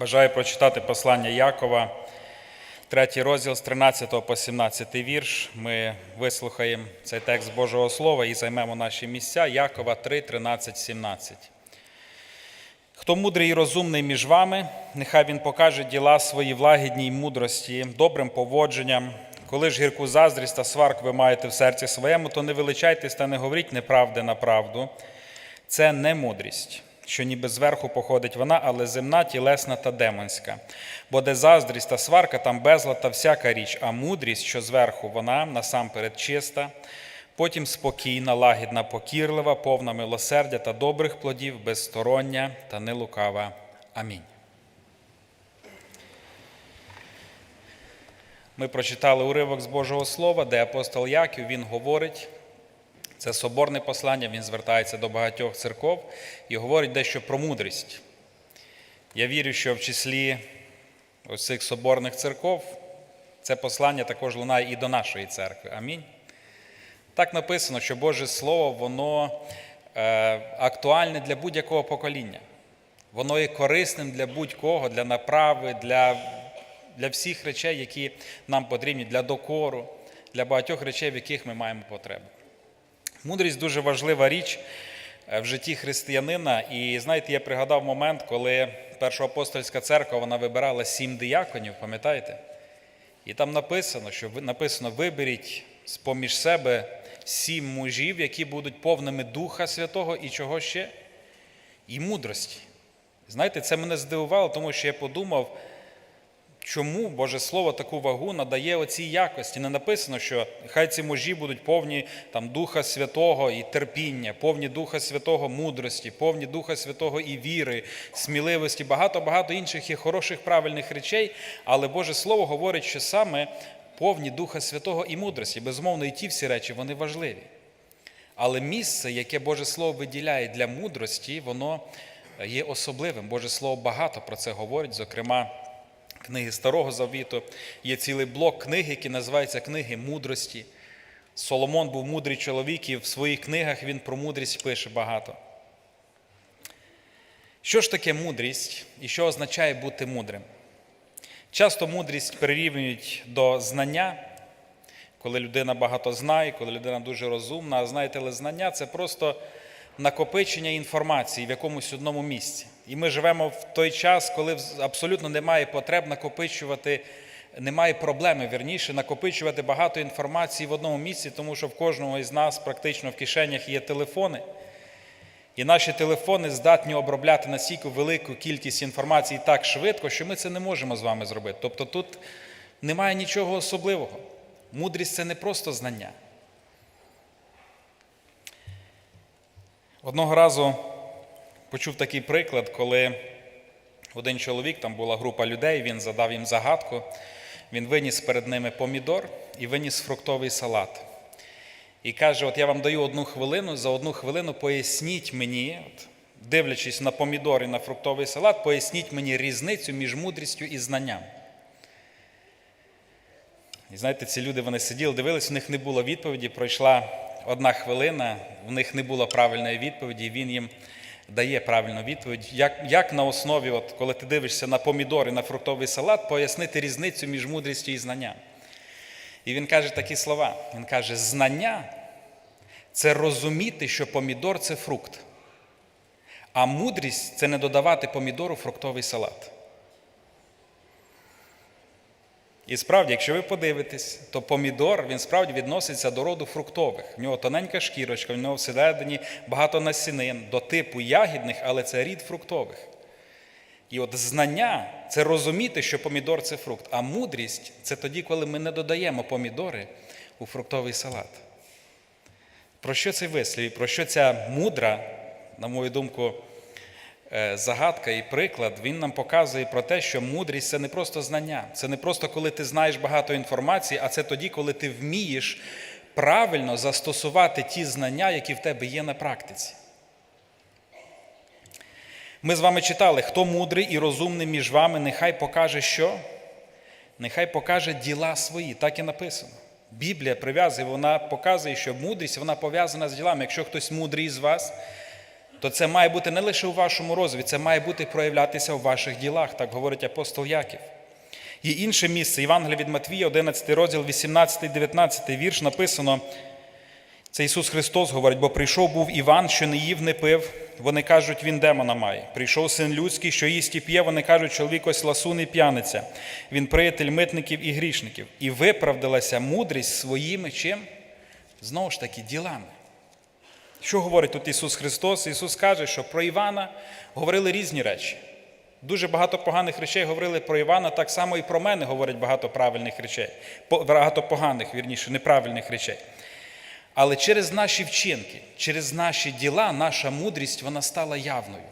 Бажаю прочитати послання Якова, третій розділ з 13 по 17 вірш. Ми вислухаємо цей текст Божого Слова і займемо наші місця. Якова 3, 13, 17. Хто мудрий і розумний між вами, нехай він покаже діла свої в лагідній мудрості, добрим поводженням. Коли ж гірку заздрість та сварк ви маєте в серці своєму, то не величайтесь та не говоріть неправди на правду. Це не мудрість, що ніби зверху походить вона, але земна, тілесна та демонська. Бо де заздрість та сварка, там безлад та всяка річ, а мудрість, що зверху вона насамперед чиста, потім спокійна, лагідна, покірлива, повна милосердя та добрих плодів, безстороння та нелукава. Амінь. Ми прочитали уривок з Божого Слова, де апостол Яків він говорить. Це соборне послання, він звертається до багатьох церков і говорить дещо про мудрість. Я вірю, що в числі ось цих соборних церков це послання також лунає і до нашої церкви. Амінь. Так написано, що Боже Слово, воно е, актуальне для будь-якого покоління. Воно є корисним для будь-кого, для направи, для, для всіх речей, які нам потрібні, для докору, для багатьох речей, в яких ми маємо потребу. Мудрість дуже важлива річ е, в житті християнина. І знаєте, я пригадав момент, коли Першоапостольська церква вона вибирала сім дияконів, пам'ятаєте? І там написано, що написано: виберіть з-поміж себе сім мужів, які будуть повними Духа Святого і чого ще? І мудрості. Знаєте, це мене здивувало, тому що я подумав, Чому Боже Слово таку вагу надає оцій якості? Не написано, що хай ці мужі будуть повні там, Духа Святого і терпіння, повні Духа Святого мудрості, повні Духа Святого і віри, сміливості, багато-багато інших є хороших правильних речей, але Боже Слово говорить, що саме повні Духа Святого і мудрості. Безумовно, і ті всі речі вони важливі. Але місце, яке Боже Слово виділяє для мудрості, воно є особливим. Боже Слово багато про це говорить, зокрема книги Старого Завіту. Є цілий блок книг, які називаються книги мудрості. Соломон був мудрий чоловік, і в своїх книгах він про мудрість пише багато. Що ж таке мудрість і що означає бути мудрим? Часто мудрість прирівнюють до знання, коли людина багато знає, коли людина дуже розумна. А знаєте, але знання це просто накопичення інформації в якомусь одному місці. І ми живемо в той час, коли абсолютно немає потреб накопичувати, немає проблеми, вірніше, накопичувати багато інформації в одному місці, тому що в кожного із нас практично в кишенях є телефони. І наші телефони здатні обробляти настільки велику кількість інформації так швидко, що ми це не можемо з вами зробити. Тобто тут немає нічого особливого. Мудрість це не просто знання. Одного разу почув такий приклад, коли один чоловік, там була група людей, він задав їм загадку, він виніс перед ними помідор і виніс фруктовий салат. І каже: От я вам даю одну хвилину, за одну хвилину поясніть мені, от, дивлячись на помідор і на фруктовий салат, поясніть мені різницю між мудрістю і знанням. І знаєте, ці люди вони сиділи, дивились, у них не було відповіді. Пройшла одна хвилина, у них не було правильної відповіді, і він їм дає правильну відповідь. Як, як на основі, от, коли ти дивишся на помідор і на фруктовий салат, пояснити різницю між мудрістю і знанням? І він каже такі слова: він каже: знання це розуміти, що помідор це фрукт, а мудрість це не додавати помідору фруктовий салат. І справді, якщо ви подивитесь, то помідор він справді відноситься до роду фруктових. В нього тоненька шкірочка, в нього всередині багато насінин, до типу ягідних, але це рід фруктових. І от знання це розуміти, що помідор це фрукт, а мудрість це тоді, коли ми не додаємо помідори у фруктовий салат. Про що цей вислів? Про що ця мудра, на мою думку, загадка і приклад, він нам показує про те, що мудрість це не просто знання, це не просто коли ти знаєш багато інформації, а це тоді, коли ти вмієш правильно застосувати ті знання, які в тебе є на практиці. Ми з вами читали, хто мудрий і розумний між вами, нехай покаже що? Нехай покаже діла свої, так і написано. Біблія прив'язує, вона показує, що мудрість вона пов'язана з ділами. Якщо хтось мудрий з вас, то це має бути не лише у вашому розумі, це має бути проявлятися у ваших ділах, так говорить апостол Яків. Є інше місце, Євангелія від Матвія, 11 розділ, 18-19 вірш написано. Це Ісус Христос говорить, бо прийшов був Іван, що не їв, не пив. Вони кажуть, він демона має. Прийшов син людський, що їсть і п'є. Вони кажуть, чоловік ось ласун і п'яниця. Він приятель митників і грішників. І виправдалася мудрість своїми чим? Знову ж таки, ділами. Що говорить тут Ісус Христос? Ісус каже, що про Івана говорили різні речі. Дуже багато поганих речей говорили про Івана, так само і про мене говорять багато правильних речей, багато поганих, вірніше, неправильних речей. Але через наші вчинки, через наші діла, наша мудрість вона стала явною.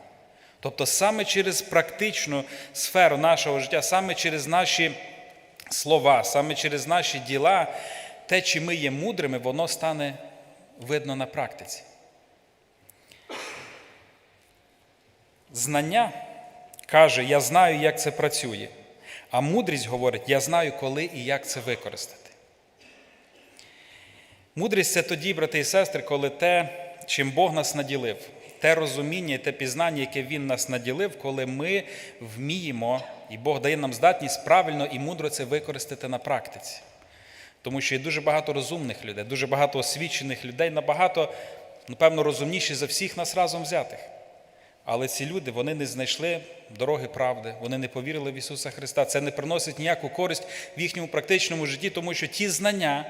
Тобто саме через практичну сферу нашого життя, саме через наші слова, саме через наші діла, те, чи ми є мудрими, воно стане видно на практиці. Знання каже, я знаю, як це працює. А мудрість говорить, я знаю, коли і як це використати. Мудрість це тоді, брати і сестри, коли те, чим Бог нас наділив, те розуміння і те пізнання, яке Він нас наділив, коли ми вміємо, і Бог дає нам здатність правильно і мудро це використати на практиці. Тому що є дуже багато розумних людей, дуже багато освічених людей, набагато, напевно, розумніші за всіх нас разом взятих. Але ці люди вони не знайшли дороги правди, вони не повірили в Ісуса Христа. Це не приносить ніяку користь в їхньому практичному житті, тому що ті знання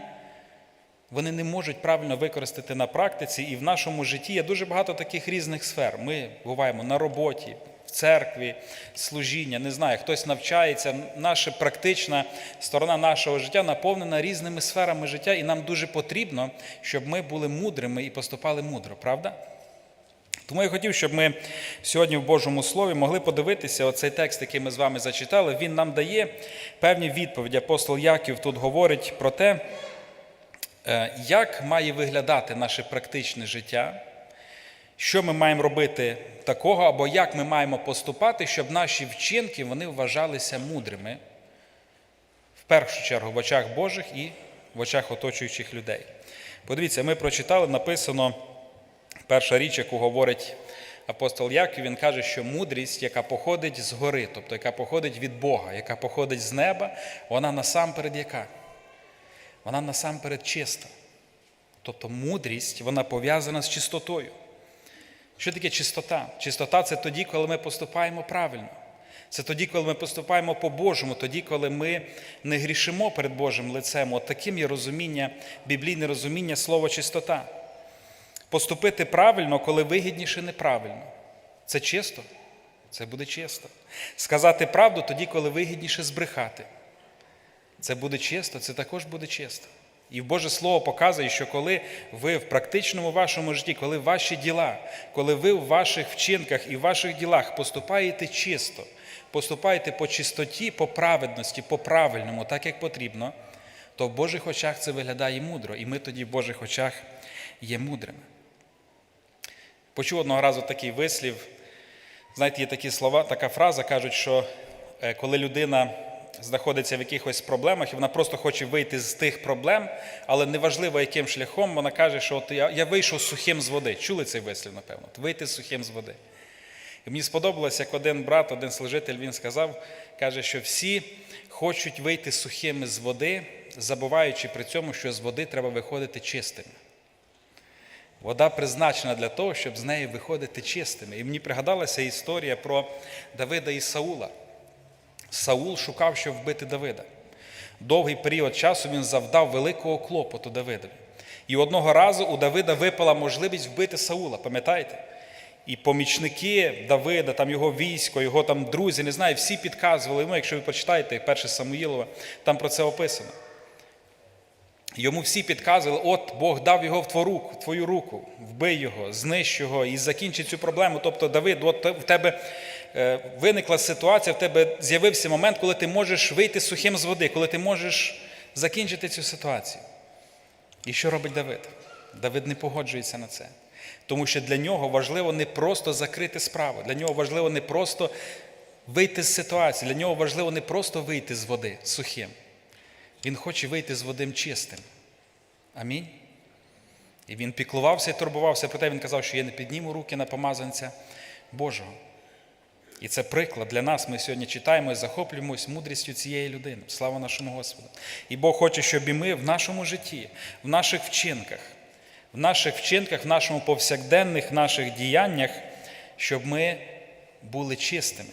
вони не можуть правильно використати на практиці, і в нашому житті є дуже багато таких різних сфер. Ми буваємо на роботі, в церкві, служіння, не знаю, хтось навчається. Наша практична сторона нашого життя наповнена різними сферами життя, і нам дуже потрібно, щоб ми були мудрими і поступали мудро, правда? Тому я хотів, щоб ми сьогодні в Божому Слові могли подивитися оцей текст, який ми з вами зачитали. Він нам дає певні відповіді. Апостол Яків тут говорить про те, е, як має виглядати наше практичне життя, що ми маємо робити такого, або як ми маємо поступати, щоб наші вчинки вони вважалися мудрими, в першу чергу в очах Божих і в очах оточуючих людей. Подивіться, ми прочитали, написано. Перша річ, яку говорить апостол Яків, він каже, що мудрість, яка походить з гори, тобто яка походить від Бога, яка походить з неба, вона насамперед яка? Вона насамперед чиста. Тобто мудрість, вона пов'язана з чистотою. Що таке чистота? Чистота це тоді, коли ми поступаємо правильно. Це тоді, коли ми поступаємо по-божому, тоді, коли ми не грішимо перед Божим лицем. От таким є розуміння, біблійне розуміння слова чистота. Поступити правильно, коли вигідніше неправильно. Це чисто? Це буде чисто. Сказати правду тоді, коли вигідніше збрехати. Це буде чисто, це також буде чисто. І Боже Слово показує, що коли ви в практичному вашому житті, коли ваші діла, коли ви в ваших вчинках і в ваших ділах поступаєте чисто, поступаєте по чистоті, по праведності, по правильному, так як потрібно, то в Божих очах це виглядає мудро, і ми тоді в Божих очах є мудрими. Почув одного разу такий вислів. Знаєте, є такі слова, така фраза, кажуть, що е, коли людина знаходиться в якихось проблемах, і вона просто хоче вийти з тих проблем, але неважливо, яким шляхом, вона каже, що от я, я вийшов сухим з води. Чули цей вислів, напевно? От вийти сухим з води. І мені сподобалось, як один брат, один служитель, він сказав, каже, що всі хочуть вийти сухими з води, забуваючи при цьому, що з води треба виходити чистими. Вода призначена для того, щоб з неї виходити чистими. І мені пригадалася історія про Давида і Саула. Саул шукав, щоб вбити Давида. Довгий період часу він завдав великого клопоту Давидові. І одного разу у Давида випала можливість вбити Саула, пам'ятаєте? І помічники Давида, там його військо, його там друзі, не знаю, всі підказували йому, якщо ви почитаєте перше Самуїлова, там про це описано. Йому всі підказували, от Бог дав його в твою руку, твою руку, вбий його, знищ його і закінчи цю проблему. Тобто, Давид, от в тебе е, виникла ситуація, в тебе з'явився момент, коли ти можеш вийти сухим з води, коли ти можеш закінчити цю ситуацію. І що робить Давид? Давид не погоджується на це. Тому що для нього важливо не просто закрити справу, для нього важливо не просто вийти з ситуації, для нього важливо не просто вийти з води сухим. Він хоче вийти з водим чистим. Амінь. І він піклувався і турбувався про те, він казав, що я не підніму руки на помазанця Божого. І це приклад для нас. Ми сьогодні читаємо і захоплюємось мудрістю цієї людини. Слава нашому Господу. І Бог хоче, щоб і ми в нашому житті, в наших вчинках, в наших вчинках, в нашому повсякденних наших діяннях, щоб ми були чистими.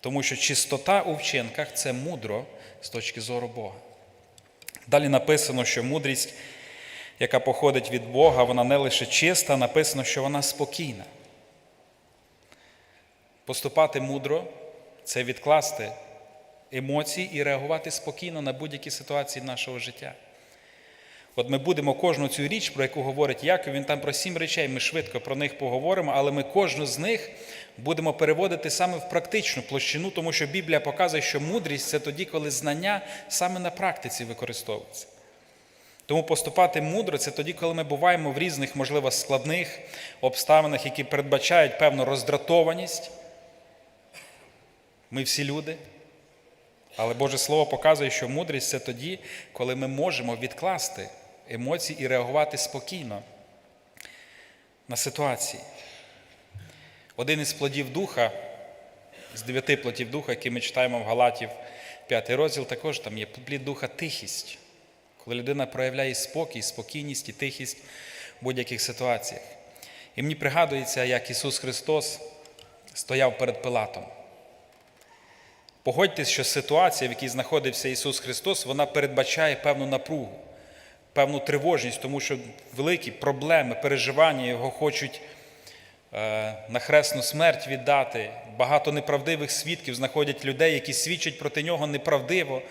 Тому що чистота у вчинках це мудро з точки зору Бога. Далі написано, що мудрість, яка походить від Бога, вона не лише чиста, написано, що вона спокійна. Поступати мудро це відкласти емоції і реагувати спокійно на будь-які ситуації нашого життя. От ми будемо кожну цю річ, про яку говорить Яков, він там про сім речей, ми швидко про них поговоримо, але ми кожну з них будемо переводити саме в практичну площину, тому що Біблія показує, що мудрість це тоді, коли знання саме на практиці використовується. Тому поступати мудро це тоді, коли ми буваємо в різних, можливо, складних обставинах, які передбачають певну роздратованість. Ми всі люди. Але Боже Слово показує, що мудрість це тоді, коли ми можемо відкласти емоції і реагувати спокійно на ситуації. Один із плодів духа, з дев'яти плодів духа, які ми читаємо в Галатів, п'ятий розділ, також там є плід духа тихість, коли людина проявляє спокій, спокійність і тихість в будь-яких ситуаціях. І мені пригадується, як Ісус Христос стояв перед Пилатом. Погодьтесь, що ситуація, в якій знаходився Ісус Христос, вона передбачає певну напругу, певну тривожність, тому що великі проблеми, переживання його хочуть на хресну смерть віддати. Багато неправдивих свідків знаходять людей, які свідчать проти нього неправдиво.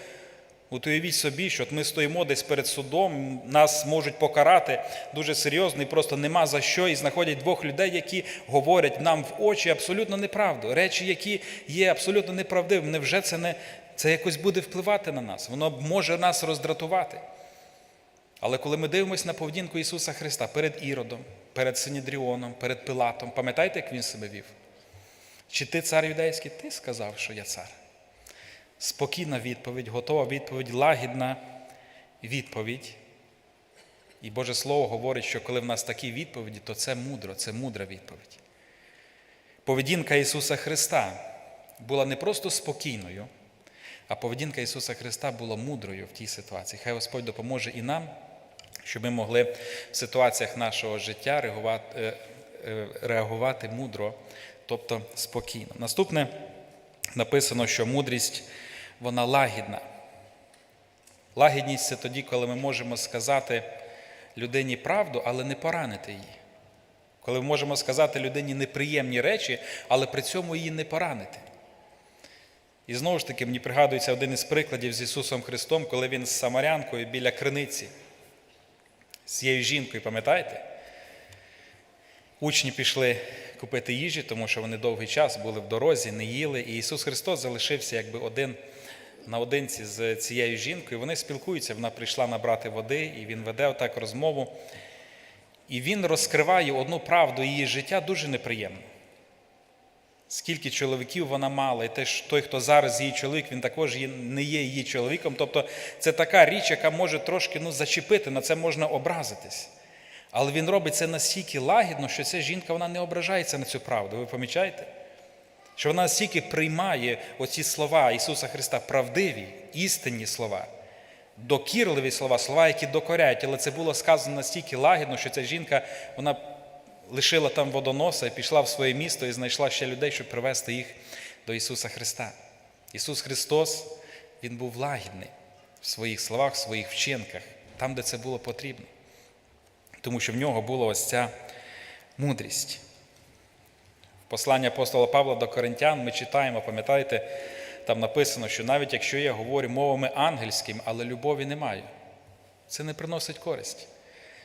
Уявіть собі, що от ми стоїмо десь перед судом, нас можуть покарати дуже серйозно і просто нема за що, і знаходять двох людей, які говорять нам в очі абсолютно неправду. Речі, які є абсолютно неправдивими. Невже це не це якось буде впливати на нас? Воно може нас роздратувати. Але коли ми дивимося на поведінку Ісуса Христа перед Іродом, перед Синідріоном, перед Пилатом, пам'ятаєте, як Він себе вів? Чи ти цар юдейський? Ти сказав, що я цар. Спокійна відповідь, готова відповідь, лагідна відповідь. І Боже Слово говорить, що коли в нас такі відповіді, то це мудро, це мудра відповідь. Поведінка Ісуса Христа була не просто спокійною, а поведінка Ісуса Христа була мудрою в тій ситуації. Хай Господь допоможе і нам, щоб ми могли в ситуаціях нашого життя реагувати, е, е, реагувати мудро, тобто спокійно. Наступне написано, що мудрість вона лагідна. Лагідність це тоді, коли ми можемо сказати людині правду, але не поранити її. Коли ми можемо сказати людині неприємні речі, але при цьому її не поранити. І знову ж таки, мені пригадується один із прикладів з Ісусом Христом, коли Він з Самарянкою біля криниці, з цією жінкою, пам'ятаєте? Учні пішли купити їжі, тому що вони довгий час були в дорозі, не їли. І Ісус Христос залишився якби один наодинці з цією жінкою. Вони спілкуються, вона прийшла набрати води, і він веде отак розмову. І він розкриває одну правду її життя дуже неприємно. Скільки чоловіків вона мала, і теж той, хто зараз її чоловік, він також не є її чоловіком. Тобто це така річ, яка може трошки ну, зачепити, на це можна образитись. Але він робить це настільки лагідно, що ця жінка вона не ображається на цю правду. Ви помічаєте? Що вона настільки приймає оці слова Ісуса Христа, правдиві, істинні слова, докірливі слова, слова, які докоряють, але це було сказано настільки лагідно, що ця жінка вона лишила там водоноса і пішла в своє місто і знайшла ще людей, щоб привести їх до Ісуса Христа. Ісус Христос, Він був лагідний в своїх словах, в своїх вчинках, там, де це було потрібно тому що в нього була ось ця мудрість. В посланні апостола Павла до Коринтян ми читаємо, пам'ятаєте, там написано, що навіть якщо я говорю мовами ангельськими, але любові не маю, це не приносить користь.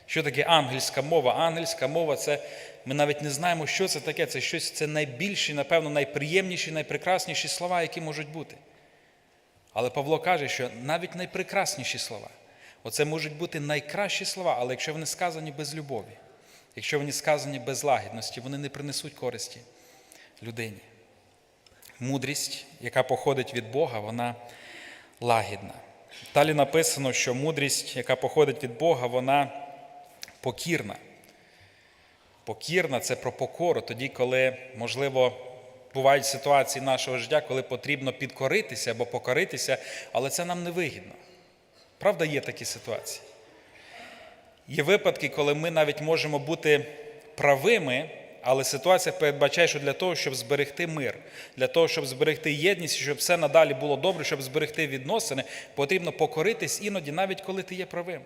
Що таке ангельська мова? Ангельська мова це ми навіть не знаємо, що це таке. Це щось це найбільші, напевно, найприємніші, найпрекрасніші слова, які можуть бути. Але Павло каже, що навіть найпрекрасніші слова. Оце можуть бути найкращі слова, але якщо вони сказані без любові, якщо вони сказані без лагідності, вони не принесуть користі людині. Мудрість, яка походить від Бога, вона лагідна. Далі написано, що мудрість, яка походить від Бога, вона покірна. Покірна це про покору, тоді, коли, можливо, бувають ситуації нашого життя, коли потрібно підкоритися або покоритися, але це нам не вигідно. Правда, є такі ситуації. Є випадки, коли ми навіть можемо бути правими, але ситуація передбачає, що для того, щоб зберегти мир, для того, щоб зберегти єдність, щоб все надалі було добре, щоб зберегти відносини, потрібно покоритись іноді, навіть коли ти є правим.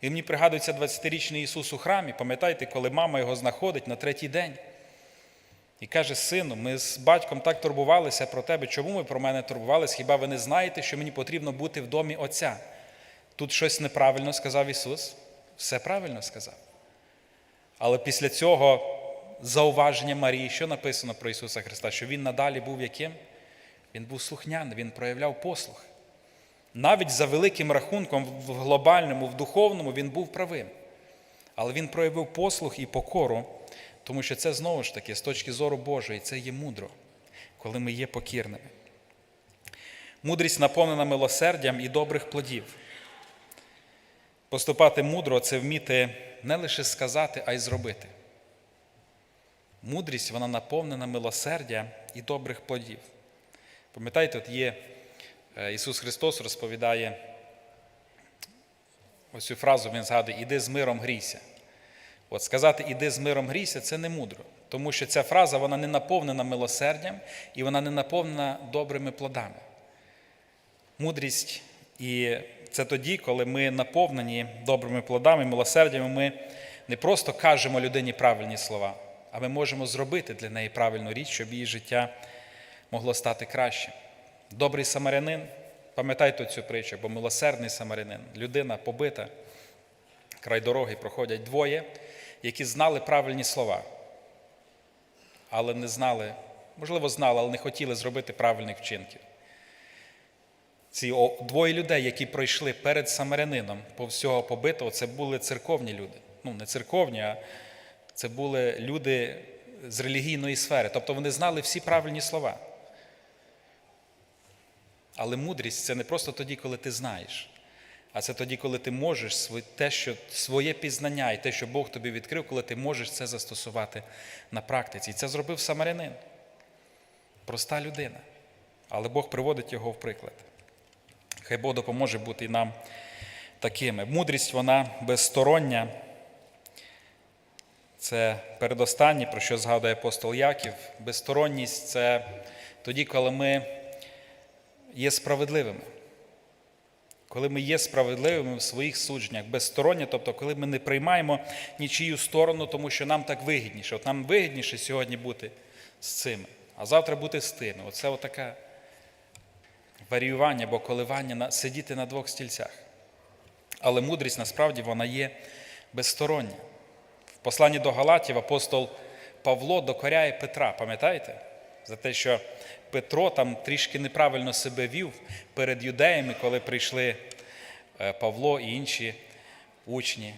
І мені пригадується 20-річний Ісус у храмі, пам'ятаєте, коли мама його знаходить на третій день. І каже, сину, ми з батьком так турбувалися про тебе. Чому ви про мене турбувалися? Хіба ви не знаєте, що мені потрібно бути в домі Отця? Тут щось неправильно сказав Ісус, все правильно сказав. Але після цього зауваження Марії, що написано про Ісуса Христа? Що Він надалі був яким? Він був слухняний, Він проявляв послух. Навіть за великим рахунком в глобальному, в духовному він був правим. Але він проявив послух і покору, тому що це знову ж таки, з точки зору Божої, це є мудро, коли ми є покірними. Мудрість наповнена милосердям і добрих плодів. Поступати мудро це вміти не лише сказати, а й зробити. Мудрість вона наповнена милосердя і добрих плодів. Пам'ятаєте, от є Ісус Христос розповідає ось цю фразу, Він згадує, іди з миром грійся. От сказати іди з миром грійся це не мудро, тому що ця фраза вона не наповнена милосердям і вона не наповнена добрими плодами. Мудрість і це тоді, коли ми наповнені добрими плодами, милосердями, ми не просто кажемо людині правильні слова, а ми можемо зробити для неї правильну річ, щоб її життя могло стати кращим. Добрий самарянин, пам'ятайте цю притчу, бо милосердний самарянин, людина побита, край дороги проходять двоє, які знали правильні слова, але не знали, можливо, знали, але не хотіли зробити правильних вчинків. Ці двоє людей, які пройшли перед самарянином по всього побитого, це були церковні люди. Ну, не церковні, а це були люди з релігійної сфери. Тобто вони знали всі правильні слова. Але мудрість це не просто тоді, коли ти знаєш, а це тоді, коли ти можеш те, що своє пізнання і те, що Бог тобі відкрив, коли ти можеш це застосувати на практиці. І це зробив самарянин. Проста людина. Але Бог приводить його в приклад. Хай Бог допоможе бути і нам такими. Мудрість, вона безстороння. Це передостаннє, про що згадує апостол Яків. Безсторонність це тоді, коли ми є справедливими. Коли ми є справедливими в своїх судженнях, безстороння, тобто, коли ми не приймаємо нічию сторону, тому що нам так вигідніше. От нам вигідніше сьогодні бути з цими, а завтра бути з тими. Оце отаке варіювання або коливання сидіти на двох стільцях. Але мудрість насправді вона є безстороння. В посланні до Галатів апостол Павло докоряє Петра, пам'ятаєте? За те, що Петро там трішки неправильно себе вів перед юдеями, коли прийшли Павло і інші учні.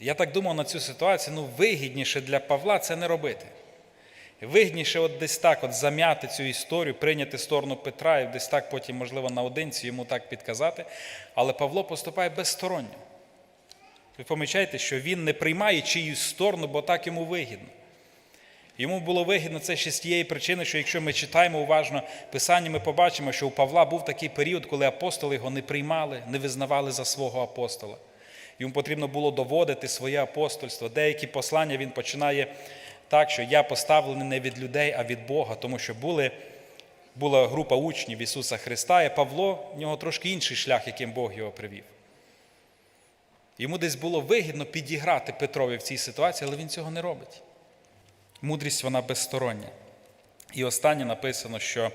Я так думав на цю ситуацію, ну вигідніше для Павла це не робити. Вигідніше от десь так от зам'яти цю історію, прийняти сторону Петра і десь так потім, можливо, наодинці йому так підказати. Але Павло поступає безсторонньо. Ви помічаєте, що він не приймає чиюсь сторону, бо так йому вигідно. Йому було вигідно це ще з тієї причини, що якщо ми читаємо уважно Писання, ми побачимо, що у Павла був такий період, коли апостоли його не приймали, не визнавали за свого апостола. Йому потрібно було доводити своє апостольство. Деякі послання він починає так, що я поставлений не від людей, а від Бога, тому що були, була група учнів Ісуса Христа, і Павло в нього трошки інший шлях, яким Бог його привів. Йому десь було вигідно підіграти Петрові в цій ситуації, але він цього не робить. Мудрість вона безстороння. І останнє написано, що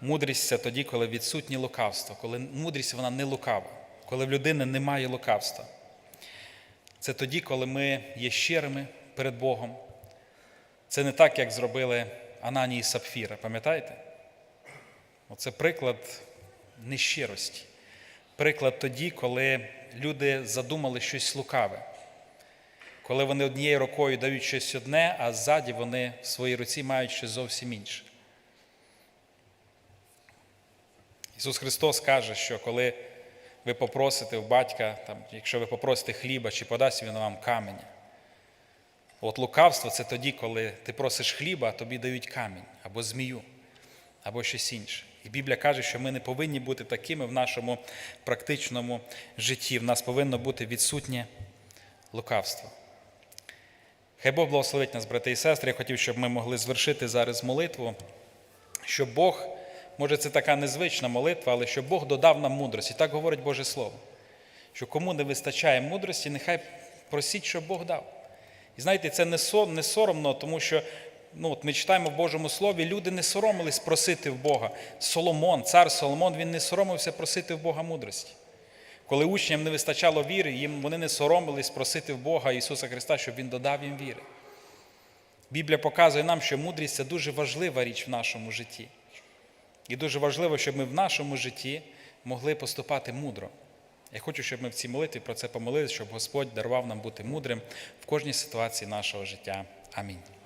мудрість це тоді, коли відсутнє лукавство, коли мудрість вона не лукава, коли в людини немає лукавства. Це тоді, коли ми є щирими перед Богом. Це не так, як зробили Ананії і Сапфіра, пам'ятаєте? Оце приклад нещирості. Приклад тоді, коли люди задумали щось лукаве. Коли вони однією рукою дають щось одне, а ззаді вони в своїй руці мають щось зовсім інше. Ісус Христос каже, що коли ви попросите в батька, там, якщо ви попросите хліба чи подасть він вам каменя. От лукавство це тоді, коли ти просиш хліба, а тобі дають камінь або змію, або щось інше. І Біблія каже, що ми не повинні бути такими в нашому практичному житті. В нас повинно бути відсутнє лукавство. Хай Бог благословить нас, брати і сестри. Я хотів, щоб ми могли звершити зараз молитву, щоб Бог, може, це така незвична молитва, але щоб Бог додав нам мудрості. Так говорить Боже Слово. Що кому не вистачає мудрості, нехай просіть, щоб Бог дав. І знаєте, це не со- не соромно, тому що ну, от ми читаємо в Божому Слові, люди не соромились просити в Бога. Соломон, цар Соломон, він не соромився просити в Бога мудрості. Коли учням не вистачало віри, їм вони не соромились просити в Бога Ісуса Христа, щоб Він додав їм віри. Біблія показує нам, що мудрість це дуже важлива річ в нашому житті. І дуже важливо, щоб ми в нашому житті могли поступати мудро. Я хочу, щоб ми в цій молитві про це помолилися, щоб Господь дарував нам бути мудрим в кожній ситуації нашого життя. Амінь.